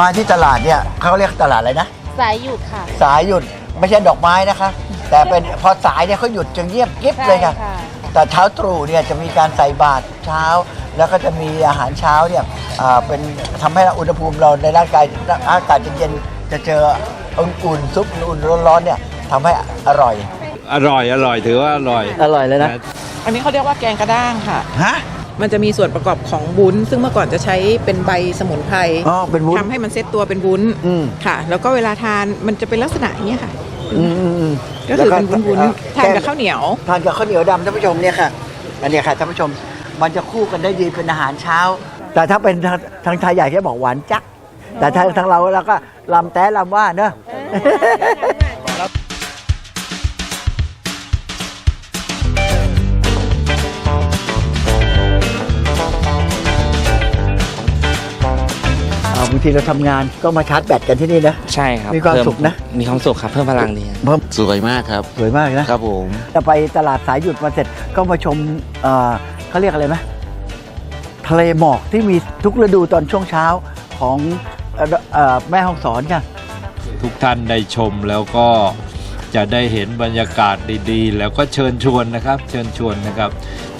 มาที่ตลาดเนี่ยเขาเรียกตลาดอะไรนะ สายหยุดค่ะ สายหยุดไม่ใช่ดอกไม้นะคะ แต่เป็นพอสายเนี่ยเขาหยุดจะเงียบกิ๊บเลยค่ะ แต่เช้าตรู่เนี่ยจะมีการใส่บาตรเช้า แล้วก็จะมีอาหารเช้าเนี่ยอ่าเป็นทำให้อุณหภูมิเราในร่างกายอากาศจะเย็นจะเจออุ่นๆซุปอุ่นๆร้อนๆเนี่ยทำให้อร่อย อร่อยอร่อยถือว่าอร่อย อร่อยเลยนะ อันนี้เขาเรียกว่าแกงกระด้างค่ะ ฮะ มันจะมีส่วนประกอบของวุ้น ซึ่งเมื่อก่อนจะใช้เป็นใบสมุนไพรอ๋อเป็นวุ้นทำให้มันเซตตัวเป็นวุ้นอืมค่ะ แล้วก็เวลาทานมันจะเป็นลักษณะอย่างนี้ยค่ะ อืมอืมอืมก็คือเป็นวุ้นแล้วๆทานกับข้าวเหนียว ทานกับข้าวเหนียวดำท่านผู้ชมเนี่ยค่ะ อันเนี้ยค่ะท่านผู้ชม มันจะคู่กันได้ดีเป็นอาหารเช้า แต่ถ้าเป็นทางทางไทยใหญ่แค่บอกหวานจัก แต่ทางทางเราเราก็ลำแต้ลำว่าเนอะาบางทีเราทำงานก็มาชาร์จแบตกันที่นี่นะ ใช่ครับมีความเพิ่สุขนะ มีความสุขครับเพิ่มพลังดีครับเพิ่มสวยมากครับ สวยมากนะ ครับผม จะไปตลาดสายหยุดมาเสร็จก็มาชมเอ่อเขาเรียกอะไรไหมทะเลหมอกที่มีทุกฤดูตอนช่วงเช้าของเอ่อเอ่อแม่ห้องสอนค่ะทุกท่านได้ชมแล้วก็จะได้เห็นบรรยากาศดีๆ แล้วก็เชิญชวนนะครับ เชิญชวนนะครับ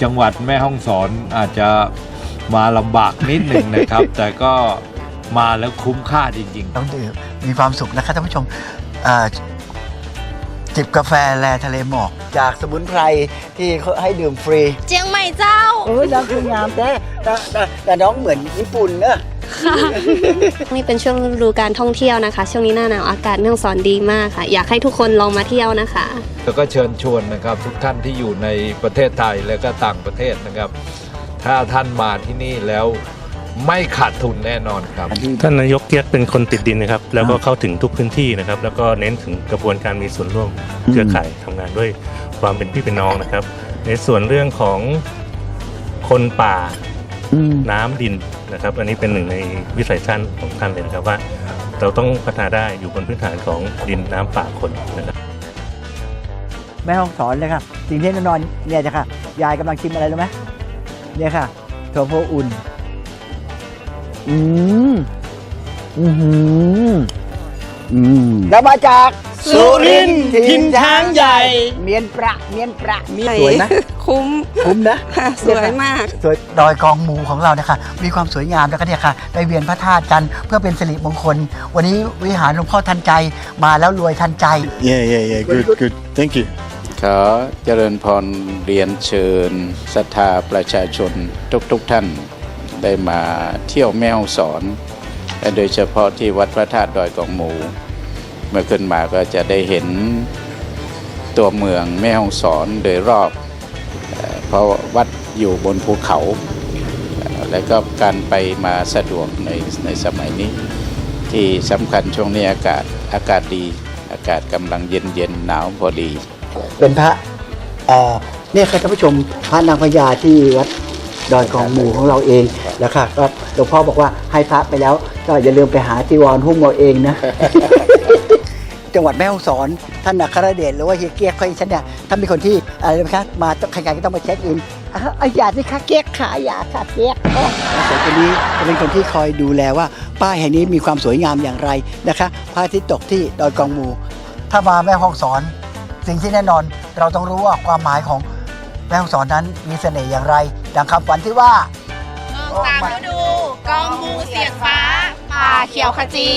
จังหวัดแม่ฮ่องสอนอาจจะมาลำบากนิดหนึ่งนะครับ แต่ก็ มาแล้วคุ้มค่าจริง ๆ ต้องดื่มมีความสุขนะครับท่านผู้ชมเอ่อจิบกาแฟแลทะเลหมอก จากสมุนไพรที่เขาให้ดื่มฟรีเจียงใหม่เจ้า โอ้ยน้ำคืองามแต่แต่แต่แต่น้องเหมือนญี่ปุ่นเนอะ นี่เป็นช่วงฤดูการท่องเที่ยวนะคะ ช่วงนี้หน้าหนาวอากาศแม่ฮ่องสอนดีมากค่ะ อยากให้ทุกคนลองมาเที่ยวนะคะ แล้วก็เชิญชวนนะครับทุกท่านที่อยู่ในประเทศไทยและก็ต่างประเทศนะครับ ถ้าท่านมาที่นี่แล้ว ไม่ขาดทุนแน่นอนครับ ท่านนายกเกียกเป็นคนติดดินนะครับ แล้วก็เข้าถึงทุกพื้นที่นะครับ แล้วก็เน้นถึงกระบวนการมีส่วนร่วมเครือข่ายทำงานด้วยความเป็นพี่เป็นน้องนะครับ ในส่วนเรื่องของคนป่าอืมน้ำดินนะครับ อันนี้เป็นหนึ่งในวิสัยทัศน์ของท่านเลยนะครับว่า เราต้องพัฒนาได้อยู่บนพื้นฐานของดินน้ำป่าคนนะครับ แม่ห้องสอนเลยค่ะสิ่งที่แน่นอนเนี่ยจ้ะค่ะ ยายกำลังชิมอะไรรู้ไหมเนี่ยค่ะโทโพอุ่น อืมอือหืออืมแล้วมาจากสุรินทร์ทิมช้างใหญ่ เมียนประเมียนประสวยนะ คุ้มคุ้มนะสวยมาก สวยดอยกองหมูของเราเนี่ยค่ะ มีความสวยงามแล้วก็เนี่ยค่ะได้เวียนพระธาตุกันเพื่อเป็นสิริมงคล วันนี้วิหารหลวงพ่อทันใจมาแล้วรวยทันใจ yeah yeah yeah good good thank you ขอเจริญพรเรียนเชิญศรัทธาประชาชนทุกๆทท่าน ได้มาเที่ยวแม่ฮ่องสอนและโดยเฉพาะที่วัดพระธาตุดอยกองหมู เมื่อขึ้นมาก็จะได้เห็นตัวเมืองแม่ฮ่องสอนโดยรอบ เพราะวัดอยู่บนภูเขา และก็การไปมาสะดวกในในสมัยนี้ ที่สำคัญช่วงนี้อากาศอากาศดีอากาศกำลังเย็นเย็นหนาวพอดี เป็นพระเออเนี่ยค่ะท่านผู้ชมพระนางพญาที่วัด ดอยกองหมู่ของเราเองแล้วค่ะก็หลวงพ่อบอกว่าให้พระไปแล้ว ก็อย่าลืมไปหาจีวรหุ้มเอาเองนะ จังหวัดแม่ฮ่องสอน ท่านอัครเดชหรือว่าเฮียเกียกของฉันเนี่ยท่านเป็นคนที่อะไรนะคะมาใครๆก็ต้องมาเช็คอินอะอะอย่าสิคะเกียกขาอยาค่ะเกียกอ๋อสวยคนนี้จะเป็นคนที่คอยดูแลว่า ป้ายแห่งนี้มีความสวยงามอย่างไรนะคะพระอาทิตย์ตกที่ดอยกองหมู่ถ้ามาแม่ฮ่องสอน สิ่งที่แน่นอนเราต้องรู้ว่าความหมายของแม่ฮ่องสอนนั้นมีเสน่ห์อย่างไร ดังคำฝันที่ว่าตามฤดูกองมูเสียดฟ้า ป่าเขียวขจี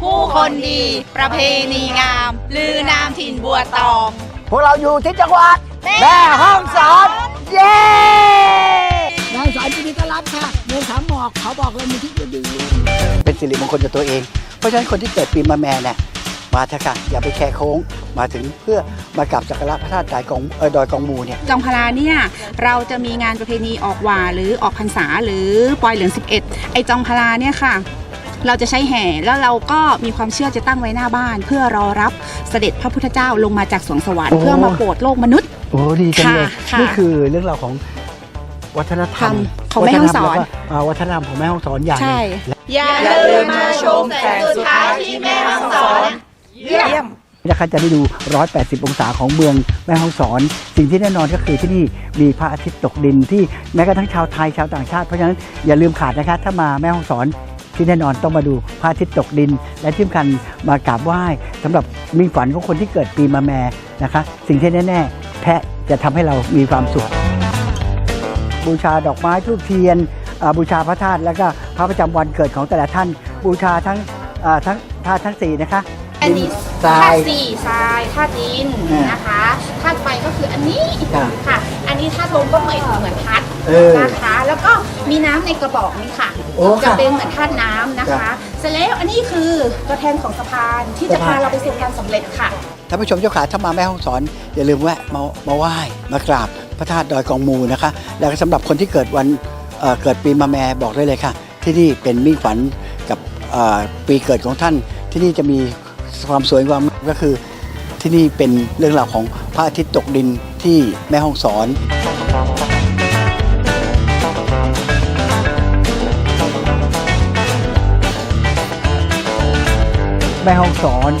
ผู้คนดี ประเพณีงาม ลือนามถิ่นบัวตอง พวกเราอยู่ที่จังหวัดแม่ฮ่องสอนเย้แม่ฮ่องสอนยินดีต้อนรับค่ะเมืองขามหมอกเขาบอกเลยมีที่ดีเป็นสิริมงคลกับตัวเอง เพราะฉะนั้นคนที่เกิดปีมะแม่เนี่ย มาเถอะค่ะอย่าไปแค่โค้งมาถึงเพื่อมากราบสักการะพระธาตุดอยกองเออดอยกองมูเนี่ยจองพลาเนี่ยเราจะมีงานประเพณีออกหว่าหรือออกพรรษาหรือปลอยเหลือง 11 ไอจองพลาเนี่ยค่ะ เราจะใช้แห่แล้วเราก็มีความเชื่อจะตั้งไว้หน้าบ้าน เพื่อรอรับเสด็จพระพุทธเจ้าลงมาจากสวงสวรรค์โอ้เพื่อมาโปรดโลกมนุษย์ โอ้ดีจังเลยค่ะค่ะ นี่คือเรื่องราวของวัฒนธรรมของแม่ฮ่องสอนวัฒธรรมแล้วก็อ่าวัฒนธรรมของแม่ฮ่องสอนอย่างหนึ่ใช่ง อย่าลืมมาชมแสงสุดท้ายที่แม่ฮ่องสอน เยี่ยมนะคะจะได้ดู 180 องศาของเมืองแม่ฮ่องสอน สิ่งที่แน่นอนก็คือที่นี่มีพระอาทิตย์ตกดินที่แม้กระทั่งชาวไทยชาวต่างชาติเพราะฉะนั้นอย่าลืมขาดนะคะ ถ้ามาแม่ฮ่องสอนที่แน่นอนต้องมาดูพระอาทิตย์ตกดิน และที่สำคัญมากราบไหว้สำหรับมีฝันของคนที่เกิดปีมะแม่นะคะ สิ่งที่แน่ ๆ แพะจะทำให้เรามีความสุข บูชาดอกไม้ทูบเทียน บูชาพระธาตุแล้วก็พระประจำวันเกิดของแต่ละท่าน บูชาทั้งทั้งธาตุทั้งสี่นะคะ อันนี้ดิทราธาย ตุสี่ทรายธาตุดินอ่านนะคะธาตุไฟก็คืออันนี้ค่ะค่ะ อันนี้ธาตุลมก็เหมือนเหมือนพัดเออนะคะ แล้วก็มีน้ำในกระบอกนี้ค่ะ โอ้ค่ะจะเป็นเหมือนธาตุน้ำนะครัคะบเสร็จแล้วอันนี้คือตัวแทนของสะพานที่จะสะพาพาน เราไปสู่ความสำเร็จค่ะ ท่านผู้ชมเจ้าขาถ้ามาแม่ห้องสอน อย่าลืมแวะมามาไหว้มากราบพระธาตุดอยกองมูนะคะ แล้วก็สำหรับคนที่เกิดวันเอ่อเกิดปีมาแม่บอกได้เลยค่ะ ที่นี่เป็นมิ่งฝันกับเอ่อปีเกิดของท่าน ที่นี่จะมี ความสวยงามก็คือที่นี่เป็นเรื่องราวของพระอาทิตย์ตกดินที่แม่ห้องสอนแม่ห้องสอน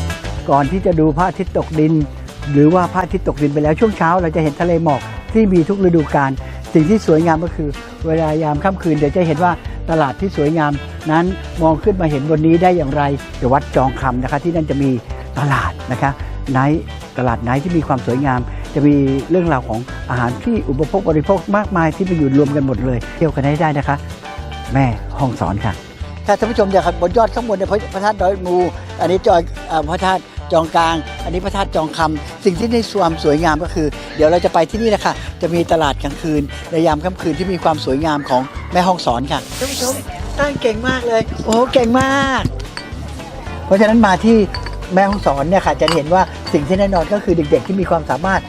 ก่อนที่จะดูพระอาทิตย์ตกดิน หรือว่าพระอาทิตย์ตกดินไปแล้วช่วงเช้า เราจะเห็นทะเลหมอกที่มีทุกฤดูกาลสิ่งที่สวยงามก็คือ เวลายามค่ำคืนเดี๋ยวจะเห็นว่า ตลาดที่สวยงามนั้นมองขึ้นมาเห็นบนนี้ได้อย่างไรเดี๋ยววัดจองคำนะคะ ที่นั่นจะมีตลาดนะคะไนท์ตลาดไนท์ที่มีความสวยงาม จะมีเรื่องราวของอาหารที่อุปโภคบริโภคมากมายที่มาอยู่รวมกันหมดเลย เที่ยวกันให้ได้นะคะ แม่ห้องสอนค่ะถ้าท่านผู้ชมอยากบนยอดข้างบนเนี่ยพระธาตุดอยมู อันนี้จอยอ่อพระธาตุ จองกลาง อันนี้พระธาตุจองคำสิ่งที่ในความสวยงามก็คือ เดี๋ยวเราจะไปที่นี่นะคะจะมีตลาดกลางคืนในยามค่ำคืนที่มีความสวยงามของแม่ห้องสอนค่ะท่านผู้ชมตั้งเก่งมากเลย โอ้เก่งมาก เพราะฉะนั้นมาที่แม่ห้องสอนเนี่ยค่ะ จะเห็นว่าสิ่งที่แน่นอนก็คือเด็กๆ ที่มีความสามารถ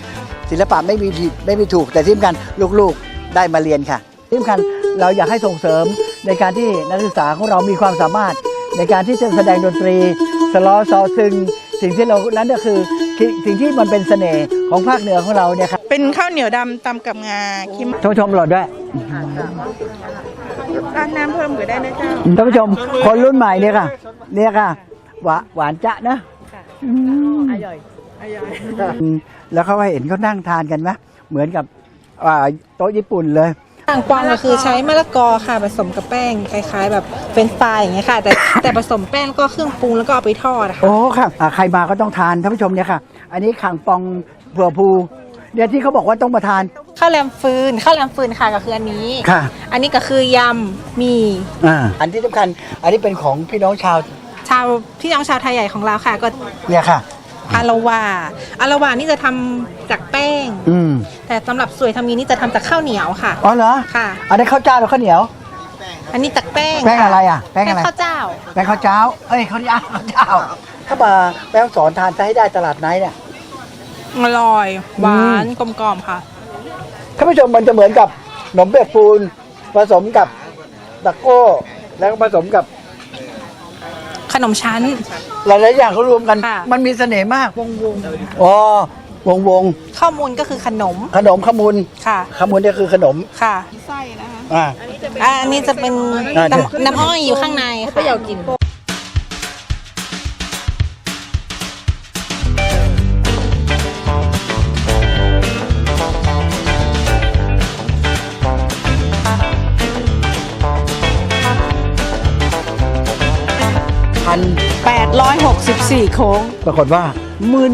ศิลปะไม่มีผิดไม่มีถูกแต่ที่สำคัญลูกๆได้มาเรียนค่ะที่สำคัญเราอยากให้ส่งเสริมในการที่นักศึกษาของเรามีความสามารถในการที่จะแสดงดนตรีสลอซอซึง สิ่งที่เรานั้นก็คือสิ่งที่มันเป็นเสน่ห์ของภาคเหนือของเราเนี่ยครับเป็นข้าวเหนียวดำตำกับงาคิมท่านผู้ชมหลอดด้วยร้านน้ำเพิ่มก็ได้นะเจ้าท่านผู้ชมคนรุ่นใหม่เนี่ยค่ะเนี่ยค่ะหวานหวานจะนะอืมอร่อยอร่อยอืมแล้วเขาเห็นเขานั่งทานกันไหมเหมือนกับอ่าโต๊ะญี่ปุ่นเลย ต่างกวางก็คือใช้มะละกอค่ะผสมกับแป้งคล้ายๆ แบบเฟรนช์ฟรายอย่างเงี้ยค่ะ แต่แต่ผสมแป้งแล้วก็เครื่องปรุงแล้วก็เอาไปทอดอะค่ะโอ้ค่ะอ่าใครมาก็ต้องทานท่านผู้ชมเนี่ยค่ะ อันนี้ขังปองเผื่อภูเนี่ยที่เขาบอกว่าต้องมาทาน ข้าวแรมฟืนข้าวแรมฟืนค่ะก็คืออันนี้ ค่ะ อันนี้ก็คือยำมีอ่าอันที่สำคัญ อันนี้เป็นของพี่น้องชาวชาวพี่น้องชาวไทยใหญ่ของเราค่ะก็เนี่ยค่ะ อาละวาอาละวานี่จะทำจากแป้ง อืมแต่ สำหรับสวยทามีนี่จะทำจากข้าวเหนียวค่ะ อ๋อเหรอค่ะ อันนี้ข้าวเจ้าหรือข้าวเหนียว อันนี้จากแป้งแป้งอะไรอะแป้งแป้อะงไร ข้าวเจ้า แป้งข้าวเจ้า เอ้ยข้าวเหนียวข้าวเจ้า ถ้ามาแป้งสอนทานจะให้ได้ตลาดไหนเนี่ย อร่อย หวาน กลมกล่อมค่ะ ท่านผู้ชมมันจะเหมือนกับขนมเปียกปูนผสมกับตะโก้ แล้วก็ผสมกับขนมชั้น หลายๆอย่างเขารวมกัน ค่ะ มันมีเสน่ห์มากวงวงอ๋อ วงวงข้าวมูลก็คือขนมขนมขมุนค่ะขมุนเนี่ยคือขนมค่ะอ่าอ่าอันนี้จะเป็นอ่าเดี๋ยวน้ำน้ำอ้อยอยู่ข้างในค่ะอยากกิน 864 โค้ง ปรากฏว่ามึน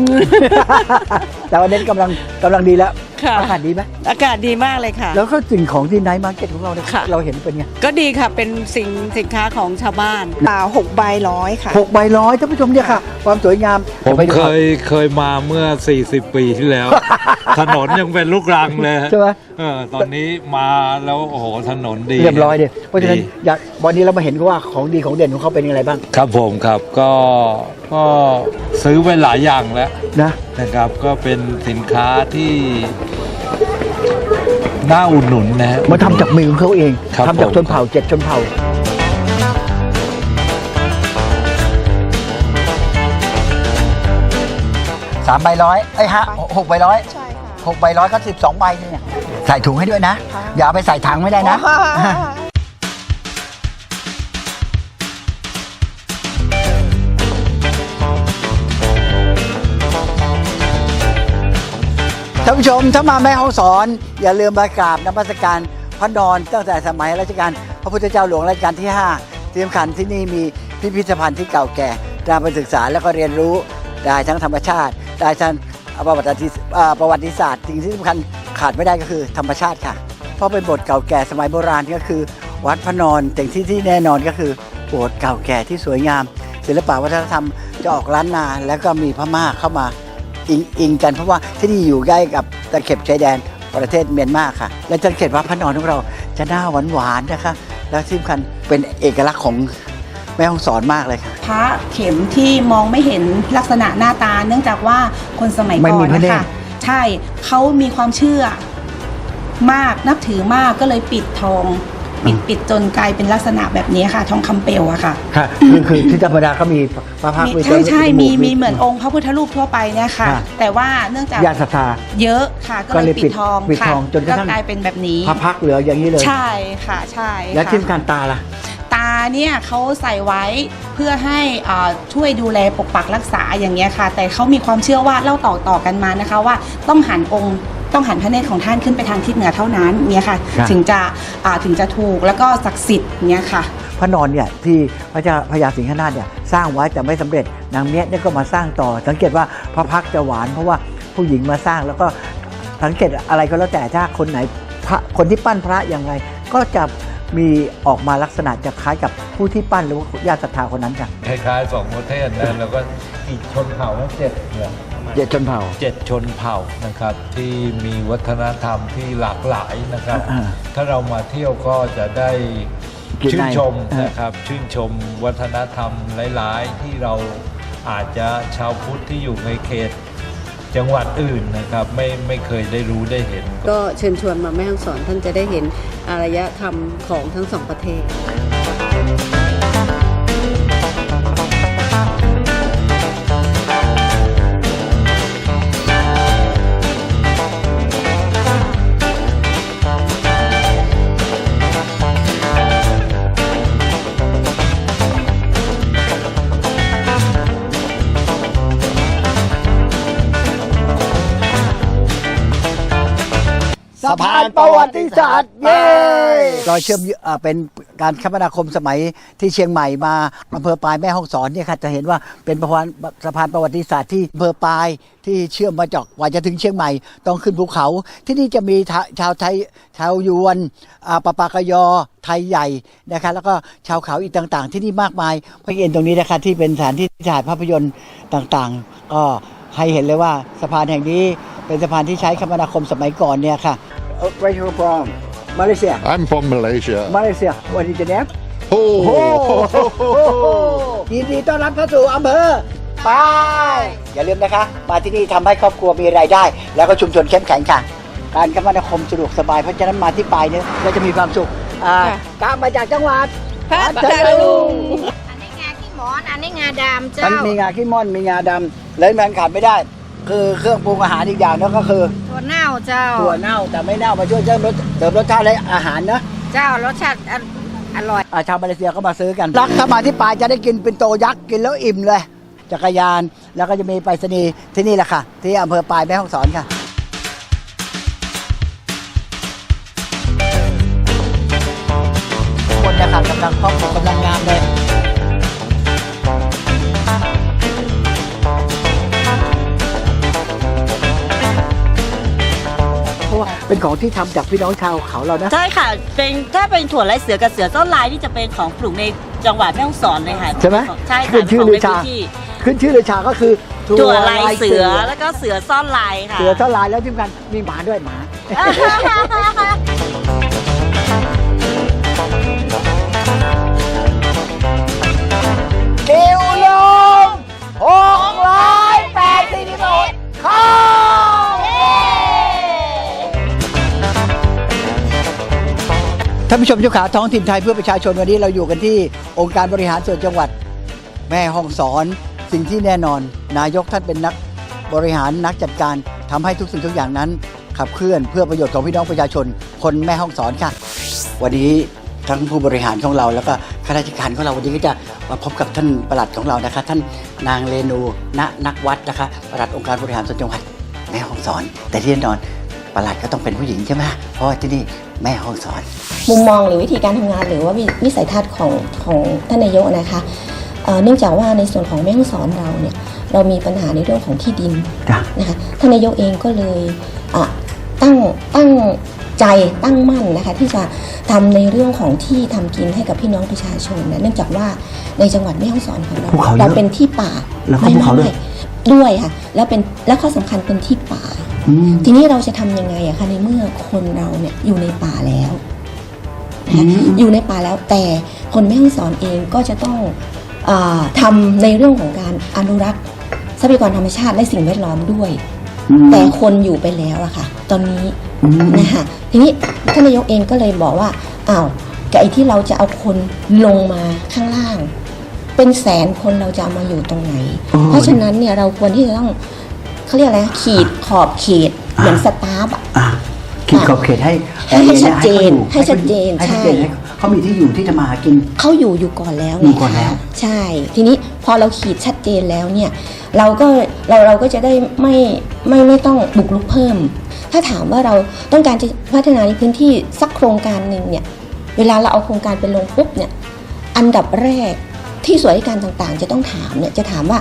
แต่วันนี้กำลังกำลังดีแล้ว ค่ะ อากาศดีไหมอากาศดีมากเลยค่ะ แล้วก็สิ่งของที่ไนท์มาร์เก็ตของเราเนี่ยค่ะ เราเห็นเป็นไงก็ดีค่ะเป็นสิ่งสินค้าของชาวบ้าน อ่าหกใบร้อยค่ะ หกใบร้อยท่านผู้ชมเนี่ยค่ะ ความสวยงามผมไปดูเคยเคยมาเมื่อ 40 ปีที่แล้ว ถนนยังเป็นลูกรังเลยใช่ไหมเออตอนนี้มาแล้วโอ้โหถนนดีเรียบร้อยเลยเพราะฉะนั้นดีอยากวันนี้เรามาเห็นว่าของดีของเด่นของเขาเป็นยังไงบ้างครับผมครับก็ก็ซื้อไปหลายอย่างแล้วนะนะครับ ก็เป็นสินค้าที่ น่าอุดหนุนนะฮะ มาทำจากมือของเขาเองครับทำจากผม ชนเผ่าเจ็ดชนเผ่า สามใบร้อยไอ้ยฮะหกใบร้อยใช่ค่ะ หกใบร้อยก็สิบสองใบนี่เนี่ย ใส่ถุงให้ด้วยนะ อย่าเอาไปใส่ถังไม่ได้นะ ท่านผู้ชมถ้ามาแม่ห้องสอน อย่าลืมมากราบนมัสการพระนอนตั้งแต่สมัยรัชกาลพระพุทธเจ้าหลวงรัชกาลที่ 5 ที่สำคัญที่นี่มีพิพิธภัณฑ์ที่เก่าแก่การไปศึกษาแล้วก็เรียนรู้ได้ทั้งธรรมชาติ ได้ทั้งประวัติศาสตร์อ่าประวัติศาสตร์สิ่งที่สำคัญขาดไม่ได้ก็คือธรรมชาติค่ะ เพราะเป็นโบสถ์เก่าแก่สมัยโบราณก็คือ วัดพระนอนแต่ที่ที่แน่นอนก็คือโบสถ์เก่าแก่ที่สวยงาม ศิลปะวัฒนธรรมจะออกล้านนาแล้วก็มีพม่าเข้ามา อิงอิงกันเพราะว่าที่นี่อยู่ใกล้กับตะเข็บชายแดนประเทศเมียนมาค่ะ และจะเห็นว่าพระนอนของเราจะหน้าหวานหวานๆนะคะ และที่สำคัญเป็นเอกลักษณ์ของแม่ฮ่องสอนมากเลยค่ะ พระเข็มที่มองไม่เห็นลักษณะหน้าตา เนื่องจากว่าคนสมัยไม่ก่อมีนพระนะเนตรคะใช่เขามีความเชื่อมากนับถือมากก็เลยปิดทอง ปิดปิดจนกลายเป็นลักษณะแบบนี้ค่ะ ทองคำเปลวอะค่ะค่ะคือคือที่ธรรมดาก็มีพระพักตร์มีมีใช่ใช่จมีมีเหมือนองค์พระพุทธรูปทั่วไปเนี่ยค่ะค่ะแต่ว่าเนื่องจากญาติศรัทธา เยอะค่ะ ก็ก็เลเลยยปิปิดดทองปิดค่ะทองจนกระทั่ง กลายเป็นแบบนี้ พระพักตร์เหลืออย่างนี้เลย ใช่ค่ะใช่และค่ะ ที่สำคัญตาล่ะ ตาเนี่ยเขาใส่ไว้เพื่อให้อ่าช่วยดูแลปกปักรักษาอย่างเงี้ยค่ะ แต่เขามีความเชื่อว่าเล่าต่อต่อกันมานะคะว่าต้องหันองค์ ต้องหันพระเนตรของท่านขึ้นไปทางทิศเหนือเท่านั้นเนี่ยค่ะครับ ถึงจะอ่าถึงจะถูกแล้วก็ศักดิ์สิทธิ์เนี่ยค่ะ พระนอนเนี่ยที่พระเจ้าพญาสิงหนาถเนี่ยสร้างไว้แต่ไม่สำเร็จนางเนี้ยเนี่ยก็มาสร้างต่อ สังเกตว่าพระพักตร์จะหวานเพราะว่าผู้หญิงมาสร้างแล้วก็สังเกตอะไรก็แล้วแต่ถ้าคนไหนพระคนที่ปั้นพระอย่างไร ก็จะมีออกมาลักษณะจะคล้ายกับผู้ที่ปั้นหรือว่าญาติศรัทธาคนนั้นค่ะ คล้ายๆสองประเทศนะแล้วก็อีกชนเผ่าทั้งเจ็ดเนี่ย เจ็ดชนเผ่า เจ็ดชนเผ่านะครับที่มีวัฒนธรรมที่หลากหลายนะครับ อ่าถ้าเรามาเที่ยวก็จะได้กินชื่นในชมอ่านนะครับชื่นชมวัฒนธรรมหลาย ๆ ที่เราอาจจะชาวพุทธที่อยู่ในเขตจังหวัดอื่นนะครับไม่ไม่เคยได้รู้ได้เห็น ก็เชิญชวนมาแม่ฮ่องสอนท่านจะได้เห็นอารยธรรมของทั้งสองประเทศ สะพานประวัติศาสตร์เย้รอยเชื่อมอ่าเป็นการคมนาคมสมัยที่เชียงใหม่มาอำเภอปลายแม่ฮ่องสอนเนี่ยค่ะจะเห็นว่าเป็นสะพานสะพานประวัติศาสตร์ที่อำเภอปลายที่เชื่อมมาจากกว่าจะถึงเชียงใหม่ต้องขึ้นภูเขา ที่นี่จะมีทะชาวไทยชาวยวนอ่าปะปากยอไทยใหญ่นะคะแล้วก็ชาวเขาอีกต่างๆ ที่นี่มากมายพระเอ็นตรงนี้นะคะที่เป็นสถานที่ถ่ายภาพยนตร์ต่างๆ ก็ให้เห็นเลยว่าสะพานแห่งนี้เป็นสะพานที่ใช้คมนาคมสมัยก่อนเนี่ยค่ะ Uh, where you from? Malaysia. I'm from Malaysia. Malaysia. What is your name? Oh, ยินดีต้อนรับเข้าสู่อำเภอปายอย่าลืมนะคะ มาที่นี่ทำให้ครอบครัวมีรายได้ แล้วก็ชุมชนเข้มแข็งค่ะ การคมนาคมสะดวกสบาย เพราะฉะนั้นมาที่ปายเนี่ยเราจะมีความสุขอ่าตามมาจากจังหวัดพัทลุงอันนี้งาขี้หมอน อันนี้งาดำมันเจ้ามีงาขี้ม่อนมีงาดำแล้วมันขาดไม่ได้ คือเครื่องปรุงอาหารอีกอย่างนึงก็คือถั่วเน่าเจ้า ถั่วเน่าแต่ไม่เน่ามาช่วยเสริมรสเสริมรสชาติและอาหารนะเจ้ารสชาติออร่อยอาชาวมาเลเซียก็มาซื้อกันรักถ้ามาที่ปลายจะได้กินเป็นโตยักษ์กินแล้วอิ่มเลย จักรยานแล้วก็จะมีไปรษณีย์ที่นี่แหละค่ะ ที่อำเภอปลายแม่ฮ่องสอนค่ะคนนะคะกำลังครอบครัว เพราะว่าเป็นของที่ทำจากพี่น้องชาวเขาเรานะ ใช่ค่ะ เป็นถ้าเป็นถั่วลายเสือกับเสือต้นลายนี่จะเป็นของปลูกในจังหวัดแม่ฮ่องสอนเลยค่ะใช่ไหมใช่ขึ้ค่ะนชื่อของลืในอชาพื้นที่ขึ้นชื่อเลยชาก็คือถั่วลายเสือแล้วก็เสือซ่อนลายค่ะ เสือเท่าลายแล้วที่สำคัญมีหมาด้วยหมากิวานผู้ชมเจ้าขาท้องถิ่นไทยเพื่อประชาชนวันนี้เราอยู่กันที่องค์การบริหารส่วนจังหวัด แม่ห้องสอนสิ่งที่แน่นอน นายกท่านเป็นนักบริหารนักจัดการทำให้ทุกสิ่งทุกอย่างนั้น ขับเคลื่อนเพื่อประโยชน์ของพี่น้องประชาชน คนแม่ห้องสอนค่ะ วันนี้ทั้งผู้บริหารของเราแล้วก็ข้าราชการของเราวันนี้ก็จะมาพบกับท่านประหลัดของเรานะคะ ท่านนางเรนูณนักวัดนะคะประหลัดองค์การบริหารส่วนจังหวัดแม่ห้องสอน แต่ที่แน่นอน ประหลัดก็ต้องเป็นผู้หญิงใช่ไหมเพราะว่าที่นี่แม่ห้องสอน มุมมองหรือวิธีการทำงานหรือว่าวิวิสัยทัศน์ของของท่านนายกนะคะเอ่อเนื่องจากว่าในส่วนของแม่ฮ่องสอนเราเนี่ยเรามีปัญหาในเรื่องของที่ดินจ้ะ นะคะท่านนายกเองก็เลยอะตั้งตั้งใจตั้งมั่นนะคะที่จะทำในเรื่องของที่ทำกินให้กับพี่น้องประชาชนนะเนื่องจากว่าในจังหวัดแม่ฮ่องสอนของเราภูเขาเยอะเราเป็นที่ป่าแล้วก็ภูเขาด้วยไม่ด้วยค่ะแล้วเป็นและข้อสำคัญเป็นที่ป่าอืม ทีนี้เราจะทำยังไงอะคะในเมื่อคนเราเนี่ยอยู่ในป่าแล้วอืมอยู่ในป่าแล้วแต่คนแม่ฮ่องสอนเองก็จะต้องอาทำในเรื่องของการอนุรักษ์ทรัพยากรธรรมชาติและสิ่งแวดล้อมด้วยอืมแต่คนอยู่ไปแล้วอะค่ะ ตอนนี้อืมนะคะทีนี้ท่านนายกเองก็เลยบอกว่าอ้าวกับไอ้ที่เราจะเอาคนลงมาข้างล่าง เป็นแสนคนเราจะเอามาอยู่ตรงไหน เพราะฉะนั้นเนี่ยเราควรที่จะต้อง เขาเรียกอะไรนะขีดขอบเขตเหมือนสตาร์ฟอะอะขีดขอบเขตให้ให้ให้ชัดเจนให้ให้ชัดเจนให้ชัดเจนใช่ให้เขามีที่อยู่ที่จะมาหากินเขาอยู่อยู่ก่อนแล้วอยู่ก่อนแล้วไงคะใช่ ทีนี้พอเราขีดชัดเจนแล้วเนี่ย เราก็เราเราก็จะได้ไม่ไม่ไม่ต้องบุกรุกเพิ่ม ถ้าถามว่าเราต้องการจะพัฒนาในพื้นที่สักโครงการหนึ่งเนี่ย เวลาเราเอาโครงการไปลงปุ๊บเนี่ย อันดับแรกที่ส่วนราชการต่างๆ จะต้องถามเนี่ยจะถามว่า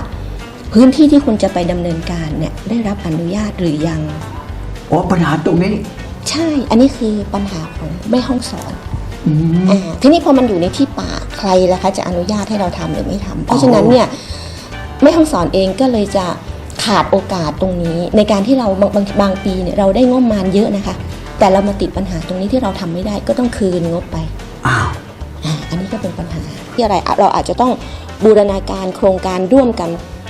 พื้นที่ที่คุณจะไปดำเนินการเนี่ยได้รับอนุญาตหรือยังโอ้ปัญหาตรงนี้ ใช่ อันนี้คือปัญหาของแม่ห้องสอนอืม อ่าทีนี้พอมันอยู่ในที่ป่าใครล่ะคะจะอนุญาตให้เราทำหรือไม่ทำเพราะฉะนั้นเนี่ยแม่ห้องสอนเองก็เลยจะขาดโอกาสตรงนี้ ในการที่เราบางบางบางปีเนี่ยเราได้งบประมาณเยอะนะคะ แต่เรามาติดปัญหาตรงนี้ที่เราทำไม่ได้ก็ต้องคืนงบไป อ้าว อ่าอันนี้ก็เป็นปัญหาที่อะไรอะเราอาจจะต้องบูรณาการโครงการร่วมกัน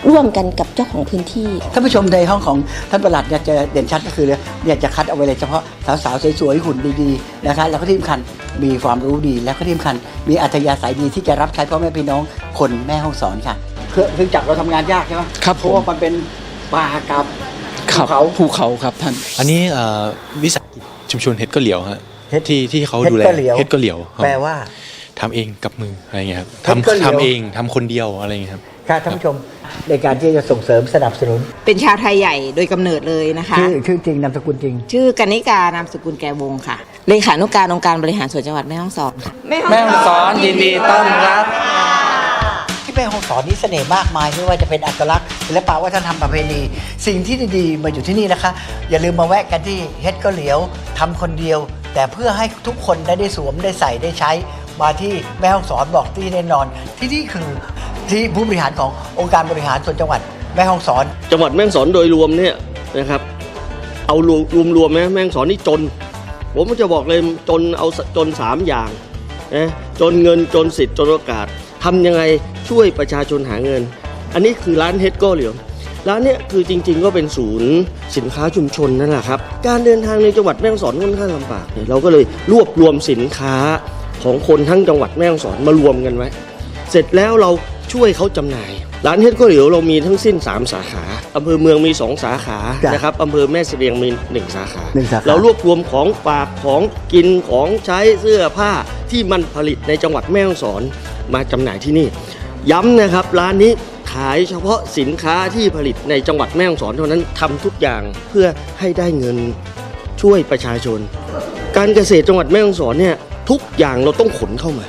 ร่วมกันกับเจ้าของพื้นที่ ท่านผู้ชมในห้องของท่านประหลัดเนี่ยจะเด่นชัดก็คือเนี่ยจะคัดเอาไว้เลยเฉพาะสาวๆสวยๆหุ่นดีๆนะคะแล้วก็ที่สำคัญมีความรู้ดีแล้วก็ที่สำคัญมีอัธยาศัยดีที่จะรับใช้พ่อแม่พี่น้องคนแม่ห้องสอนค่ะเพื่อเนื่องจากเราทำงานยากใช่ไหมครับเพราะว่ามันเป็นป่ากับภูครับเขา ภูเขาครับท่าน อันนี้เอ่อวิสาหกิจชุมชนเฮ็ดก็เหลียวฮะที่ที่เขาดูแลเฮ็ดก็เหลียวเฮ็ดก็เหลียวครับแปลว่า ทำเองกับมืออะไรเงี้ยครับเฮ็ดก็เหลียว ทำทำเองทำคนเดียวอะไรเงี้ยครับ ค่ะท่านผู้ชมในการที่จะส่งเสริมสนับสนุน เป็นชาวไทยใหญ่โดยกำเนิดเลยนะคะ ชื่อชื่อจริงนามสกุลจริง ชื่อกนิกานามสกุลแกวงค่ะ เลขานุการองค์การบริหารส่วนจังหวัดแม่ฮ่องสอนค่ะ แม่ฮ่องสอนยินดีต้อนรับ ที่แม่ฮ่องสอนนี้เสน่ห์มากมายไม่ว่าจะเป็นอัตลักษณ์ศิลปะวัฒนธรรมประเพณีสิ่งที่ดีๆมาอยู่ที่นี่นะคะ อย่าลืมมาแวะกันที่เฮ็ดก็เหลียวทำคนเดียว แต่เพื่อให้ทุกคนได้ได้สวมได้ใส่ได้ใช้ มาที่แม่ฮ่องสอนบอกที่แน่นอน ที่นี่คือที่ผู้บริหารขององค์การบริหารส่วนจังหวัดแม่ฮ่องสอน จังหวัดแม่ฮ่องสอนโดยรวมเนี่ยนะครับ เอารวมรวมรวมนะแม่ฮ่องสอนนี่จน ผมจะบอกเลยจนเอาจนสามอย่างนะจนเงินจนสิทธิ์จนโอกาสทำยังไงช่วยประชาชนหาเงิน อันนี้คือร้านเฮดโก้เหลียวร้านเนี้ยคือจริง ๆ ก็เป็นศูนย์สินค้าชุมชนนั่นแหละครับ การเดินทางในจังหวัดแม่ฮ่องสอนค่อนข้างลำบากเนี่ยเราก็เลยรวบรวมสินค้า ของคนทั้งจังหวัดแม่ฮ่องสอนมารวมกันไว้เสร็จแล้วเราช่วยเขาจำหน่าย ร้านเฮ็ดก๋วยเตี๋ยวเรามีทั้งสิ้น 3 สาขาอำเภอเมืองมี 2 สาขาจ้ะนะครับอำเภอแม่เสลียงมี1สาขาหนึ่งสาขา เรารวบรวมของฝากของกินของใช้เสื้อผ้าที่มันผลิตในจังหวัดแม่ฮ่องสอนมาจำหน่ายที่นี่ ย้ำนะครับร้านนี้ขายเฉพาะสินค้าที่ผลิตในจังหวัดแม่ฮ่องสอนเท่านั้นทำทุกอย่างเพื่อให้ได้เงินช่วยประชาชน การเกษตรจังหวัดแม่ฮ่องสอนเนี่ย ทุกอย่างเราต้องขนเข้ามา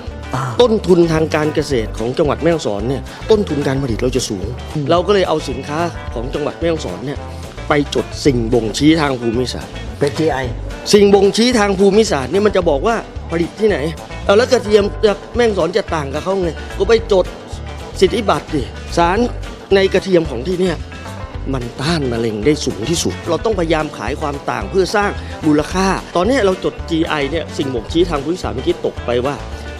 ต้นทุนทางการเกษตรของจังหวัดแม่ฮ่องสอนเนี่ยต้นทุนการผลิตเราจะสูง เราก็เลยเอาสินค้าของจังหวัดแม่ฮ่องสอนเนี่ยไปจดสิ่งบ่งชี้ทางภูมิศาสตร์เป็น GI สิ่งบ่งชี้ทางภูมิศาสตร์เนี่ยมันจะบอกว่าผลิตที่ไหนเอาแล้วกระเทียมจากแม่ฮ่องสอนจะต่างกับเขาไงก็ไปจดสิทธิบัตรดิสารในกระเทียมของที่เนี่ย มันต้านมะเร็งได้สูงที่สุด เราต้องพยายามขายความต่างเพื่อสร้างมูลค่า ตอนนี้เราจด GI เนี่ยสิ่งบ่งชี้ทางภูมิศาสตร์เมื่อกี้ตกไปว่า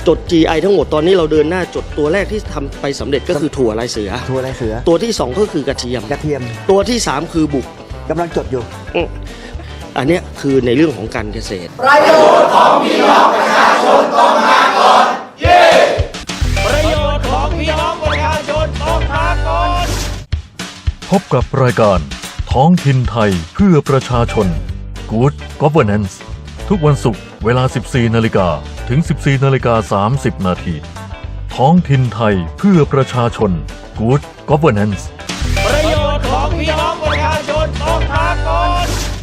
จด GI ทั้งหมดตอนนี้เราเดินหน้าจดตัวแรกที่ทำไปสำเร็จก็คือถั่วลายเสือทัวร์ไรเสือ ตัวที่ 2 ก็คือกระเทียม กระเทียม ตัวที่ 3 คือบุกกำลังจดอยู่อืมอันเนี้ยคือในเรื่องของการเกษตร ประโยชน์ของพี่น้องประชาชนต้องมา พบกับรายการท้องถิ่นไทยเพื่อประชาชน Good Governance ทุกวันศุกร์เวลา 14 นาฬิกาถึง 14 นาฬิกา 30 นาที ท้องถิ่นไทยเพื่อประชาชน Good Governance